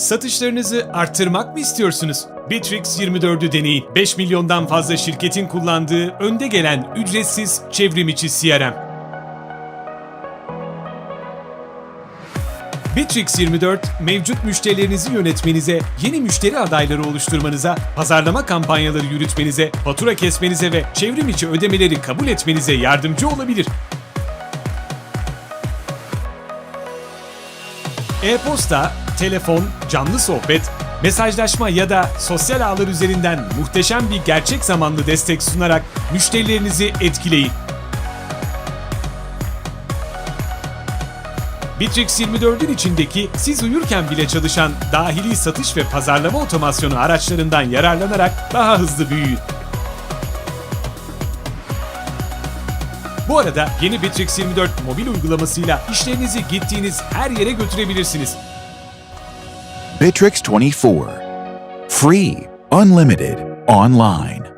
Satışlarınızı arttırmak mı istiyorsunuz? Bitrix 24'ü deneyin. 5 milyondan fazla şirketin kullandığı önde gelen ücretsiz çevrim içi CRM. Bitrix 24, mevcut müşterilerinizi yönetmenize, yeni müşteri adayları oluşturmanıza, pazarlama kampanyaları yürütmenize, fatura kesmenize ve çevrim içi ödemeleri kabul etmenize yardımcı olabilir. E-posta, telefon, canlı sohbet, mesajlaşma ya da sosyal ağlar üzerinden muhteşem bir gerçek zamanlı destek sunarak müşterilerinizi etkileyin. Bitrix 24'ün içindeki siz uyurken bile çalışan dahili satış ve pazarlama otomasyonu araçlarından yararlanarak daha hızlı büyüyün. Bu arada yeni Bitrix 24 mobil uygulamasıyla işlerinizi gittiğiniz her yere götürebilirsiniz. Bitrix 24. Free, unlimited, online.